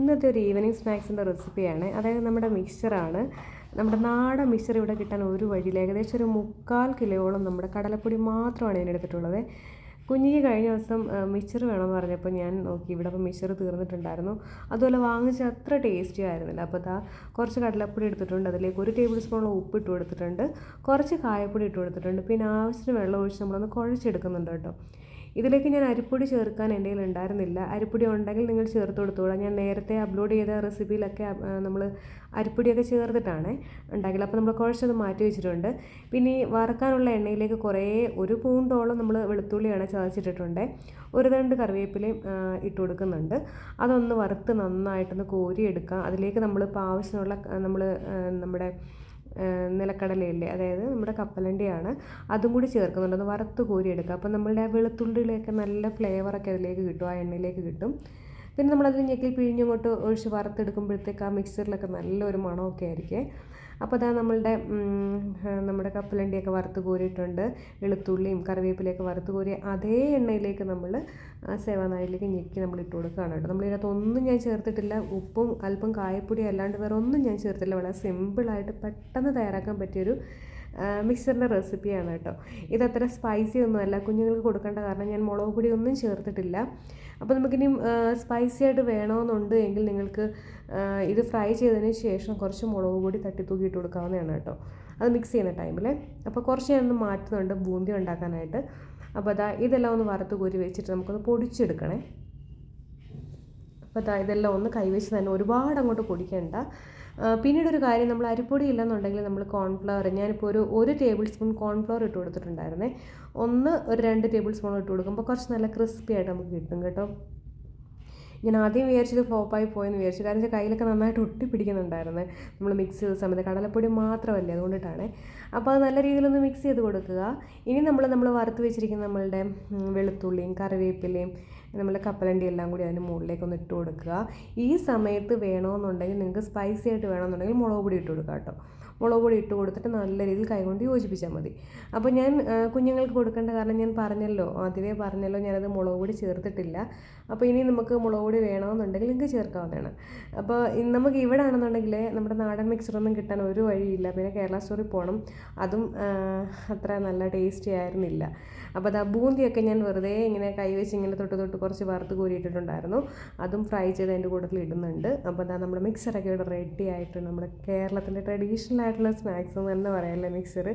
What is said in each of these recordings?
ഇന്നത്തെ ഒരു ഈവനിങ് സ്നാക്സിന്റെ റെസിപ്പിയാണ് അതായത് നമ്മുടെ മിക്സ്ചറാണ് നമ്മുടെ നാടൻ മിക്സ്ചർ ഇവിടെ കിട്ടാൻ ഒരു വഴിയിൽ ഏകദേശം ഒരു മുക്കാൽ കിലോയോളം നമ്മുടെ കടലപ്പൊടി മാത്രമാണ് ഞാൻ എടുത്തിട്ടുള്ളത്. കുഞ്ഞിക്ക് കഴിഞ്ഞ ദിവസം മിക്സ്ചർ വേണമെന്ന് പറഞ്ഞപ്പോൾ ഞാൻ നോക്കി. ഇവിടെ അപ്പോൾ മിക്സ്ചർ തീർന്നിട്ടുണ്ടായിരുന്നു. അതുപോലെ വാങ്ങിച്ച അത്ര ടേസ്റ്റി ആയിരുന്നില്ല. അപ്പോൾ അതാ കുറച്ച് കടലപ്പൊടി എടുത്തിട്ടുണ്ട്. അതിലേക്ക് ഒരു ടേബിൾ സ്പൂണോളം ഉപ്പ് ഇട്ട് കൊടുത്തിട്ടുണ്ട്. കുറച്ച് കായപ്പൊടി ഇട്ട് കൊടുത്തിട്ടുണ്ട്. പിന്നെ ആവശ്യത്തിന് വെള്ളം ഒഴിച്ച് നമ്മളൊന്ന് കുഴച്ചെടുക്കുന്നുണ്ട് കേട്ടോ. ഇതിലേക്ക് ഞാൻ അരിപ്പൊടി ചേർക്കാൻ എന്റെ കയ്യിൽ ഉണ്ടായിരുന്നില്ല. അരിപ്പൊടി ഉണ്ടെങ്കിൽ നിങ്ങൾ ചേർത്ത് കൊടുത്തോളാം. ഞാൻ നേരത്തെ അപ്ലോഡ് ചെയ്ത റെസിപ്പിയിലൊക്കെ നമ്മൾ അരിപ്പൊടിയൊക്കെ ചേർത്തിട്ടാണ് ഉണ്ടാക്കിയത്. അപ്പോൾ നമ്മൾ കുഴച്ചത് മാറ്റി വെച്ചിട്ടുണ്ട്. പിന്നെ ഈ വറക്കാനുള്ള എണ്ണയിലേക്ക് കുറേ ഒരു പൂണ്ടോളം നമ്മൾ വെളുത്തുള്ളിയാണ് ചതച്ചിട്ടിട്ടുണ്ട്. ഒരു രണ്ട് കറിവേപ്പിലയും ഇട്ട് കൊടുക്കുന്നുണ്ട്. അതൊന്ന് വറുത്ത് നന്നായിട്ടൊന്ന് കോരിയെടുക്കുക അതിലേക്ക് നമ്മൾ ഇപ്പോൾ ആവശ്യമുള്ള നമ്മൾ നമ്മുടെ നിലക്കടലയില്ലേ? അതായത് നമ്മുടെ കപ്പലണ്ടിയാണ്. അതും കൂടി ചേർക്കുന്നുണ്ട്. അത് വറുത്ത് കോരിയെടുക്കുക. അപ്പോൾ നമ്മളുടെ ആ വെളുത്തുള്ളിയിലേക്ക് നല്ല ഫ്ലേവറൊക്കെ അതിലേക്ക് കിട്ടും. ആ എണ്ണയിലേക്ക് കിട്ടും. പിന്നെ നമ്മളത് ഞെക്കിൽ പിഴിഞ്ഞങ്ങോട്ട് ഒഴിച്ച് വറുത്തെടുക്കുമ്പോഴത്തേക്ക് ആ മിക്സറിലൊക്കെ നല്ലൊരു മണമൊക്കെ ആയിരിക്കും. അപ്പോൾ അതാ നമ്മളുടെ നമ്മുടെ കപ്പലണ്ടിയൊക്കെ വറുത്ത് കോരിയിട്ടുണ്ട്. വെളുത്തുള്ളിയും കറിവേപ്പിലയൊക്കെ വറുത്ത് കോരി അതേ എണ്ണയിലേക്ക് നമ്മൾ സേവാനാഴിലേക്ക് ഞെക്കി നമ്മൾ ഇട്ട് കൊടുക്കുകയാണ് കേട്ടോ. നമ്മളിതിനകത്ത് ഒന്നും ഞാൻ ചേർത്തിട്ടില്ല. ഉപ്പും അല്പം കായപ്പൊടി അല്ലാണ്ട് വേറെ ഒന്നും ഞാൻ ചേർത്തില്ല. വളരെ സിമ്പിളായിട്ട് പെട്ടെന്ന് തയ്യാറാക്കാൻ പറ്റിയൊരു മിക്സറിന്റെ റെസിപ്പിയാണ് കേട്ടോ. ഇതത്ര സ്പൈസി ഒന്നുമല്ല. കുഞ്ഞുങ്ങൾക്ക് കൊടുക്കേണ്ട കാരണം ഞാൻ മുളക് പൊടി ഒന്നും ചേർത്തിട്ടില്ല. അപ്പോൾ നമുക്കിനി സ്പൈസി ആയിട്ട് വേണമെന്നുണ്ട് എങ്കിൽ നിങ്ങൾക്ക് ഇത് ഫ്രൈ ചെയ്തതിന് ശേഷം കുറച്ച് മുളക് പൊടി തട്ടി തൂക്കിയിട്ട് കൊടുക്കാവുന്നതാണ് കേട്ടോ. അത് മിക്സ് ചെയ്യുന്ന ടൈമിൽ അപ്പോൾ കുറച്ച് ഞാനൊന്ന് മാറ്റുന്നുണ്ട് ബൂന്തി ഉണ്ടാക്കാനായിട്ട്. അപ്പോൾ അതാ ഇതെല്ലാം ഒന്ന് വറുത്ത് കോരി വെച്ചിട്ട് നമുക്കൊന്ന് പൊടിച്ചെടുക്കണേ. അപ്പോൾ ഇതെല്ലാം ഒന്ന് കൈവച്ച് തന്നെ ഒരുപാട് അങ്ങോട്ട് പൊടിക്കേണ്ട. പിന്നീട് ഒരു കാര്യം നമ്മൾ അരിപ്പൊടി ഇല്ലെന്നുണ്ടെങ്കിൽ നമ്മൾ കോൺഫ്ലവർ ഞാനിപ്പോൾ ഒരു ഒരു ടേബിൾ സ്പൂൺ കോൺഫ്ലവർ ഇട്ട് കൊടുത്തിട്ടുണ്ടായിരുന്നേ. ഒന്ന് ഒരു രണ്ട് ടേബിൾ സ്പൂൺ ഇട്ട് കൊടുക്കുമ്പോൾ കുറച്ച് നല്ല ക്രിസ്പി ആയിട്ട് നമുക്ക് കിട്ടും കേട്ടോ. ഞാൻ ആദ്യം വിചാരിച്ചത് ഫ്ലോപ്പായി പോയെന്ന് വിചാരിച്ചു. കാരണം വെച്ചാൽ കയ്യിലൊക്കെ നന്നായിട്ട് ഒട്ടി പിടിക്കുന്നുണ്ടായിരുന്നു. നമ്മൾ മിക്സ് ചെയ്ത സമയത്ത് കടലപ്പൊടി മാത്രമല്ലേ അതുകൊണ്ടിട്ടാണ്. അപ്പോൾ അത് നല്ല രീതിയിലൊന്ന് മിക്സ് ചെയ്ത് കൊടുക്കുക. ഇനി നമ്മൾ നമ്മൾ വറുത്ത് വെച്ചിരിക്കുന്ന നമ്മളുടെ വെളുത്തുള്ളിയും കറിവേപ്പിലയും നമ്മുടെ കപ്പലണ്ടി എല്ലാം കൂടി അതിന്റെ മുകളിലേക്ക് ഒന്ന് ഇട്ട് കൊടുക്കുക. ഈ സമയത്ത് വേണമെന്നുണ്ടെങ്കിൽ നിങ്ങൾക്ക് സ്പൈസി ആയിട്ട് വേണമെന്നുണ്ടെങ്കിൽ മുളക് പൊടി ഇട്ട് കൊടുക്കുക കേട്ടോ. മുളക് പൊടി ഇട്ട് കൊടുത്തിട്ട് നല്ല രീതിയിൽ കൈകൊണ്ട് യോജിപ്പിച്ചാൽ മതി. അപ്പോൾ ഞാൻ കുഞ്ഞുങ്ങൾക്ക് കൊടുക്കേണ്ട കാരണം ഞാൻ പറഞ്ഞല്ലോ ആദ്യമേ പറഞ്ഞല്ലോ ഞാനത് മുളക് പൊടി ചേർത്തിട്ടില്ല. അപ്പോൾ ഇനി നമുക്ക് മുളക് പൊടി വേണമെന്നുണ്ടെങ്കിൽ നിങ്ങൾക്ക് ചേർക്കാവുന്നതാണ്. അപ്പോൾ നമുക്ക് ഇവിടെ ആണെന്നുണ്ടെങ്കിൽ നമ്മുടെ നാടൻ മിക്സറൊന്നും കിട്ടാൻ ഒരു വഴിയില്ല. പിന്നെ കേരള സ്റ്റോറിൽ പോകണം. അതും അത്ര നല്ല ടേസ്റ്റി ആയിരുന്നില്ല. അപ്പോൾ അത് ബൂന്തിയൊക്കെ ഞാൻ വെറുതെ ഇങ്ങനെ കൈവച്ച് ഇങ്ങനെ തൊട്ട് തൊട്ട് കുറച്ച് വറുത്ത് കോരിയിട്ടിട്ടുണ്ടായിരുന്നു. അതും ഫ്രൈ ചെയ്ത് അതിന്റെ കൂട്ടത്തിൽ ഇടുന്നുണ്ട്. അപ്പോൾ അതാ നമ്മുടെ മിക്സറൊക്കെ ഇവിടെ റെഡി ആയിട്ട് നമ്മുടെ കേരളത്തിന്റെ ട്രഡീഷണൽ ആയിട്ടുള്ള സ്നാക്സ് എന്ന് തന്നെ പറയാമല്ലേ മിക്സർ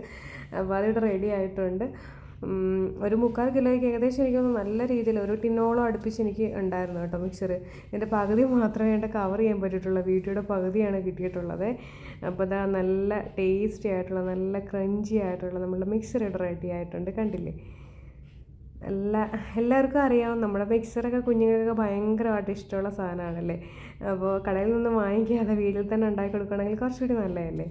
അപ്പോൾ അതിവിടെ റെഡി ആയിട്ടുണ്ട്. ഒരു മുക്കാൽ കിലോയ്ക്ക് ഏകദേശം എനിക്ക് നല്ല രീതിയിൽ ഒരു ടിന്നോളം അടുപ്പിച്ച് എനിക്ക് ഉണ്ടായിരുന്നു കേട്ടോ മിക്സർ എന്റെ പകുതി മാത്രമേ എന്റെ കവർ ചെയ്യാൻ പറ്റിയിട്ടുള്ളൂ. വീട്ടിയുടെ പകുതിയാണ് കിട്ടിയിട്ടുള്ളത്. അപ്പോൾ അതാ നല്ല ടേസ്റ്റി ആയിട്ടുള്ള നല്ല ക്രഞ്ചി ആയിട്ടുള്ള നമ്മളുടെ മിക്സർ റെഡി ആയിട്ടുണ്ട്. കണ്ടില്ലേ? എല്ലാ എല്ലാവർക്കും അറിയാവും നമ്മുടെ മിക്സറൊക്കെ കുഞ്ഞുങ്ങൾക്കൊക്കെ ഭയങ്കരമായിട്ട് ഇഷ്ടമുള്ള സാധനമാണല്ലേ? അപ്പോൾ കടയിൽ നിന്ന് വാങ്ങിക്കാതെ വീട്ടിൽ തന്നെ ഉണ്ടാക്കി കൊടുക്കുകയാണെങ്കിൽ കുറച്ചുകൂടി നല്ലതല്ലേ?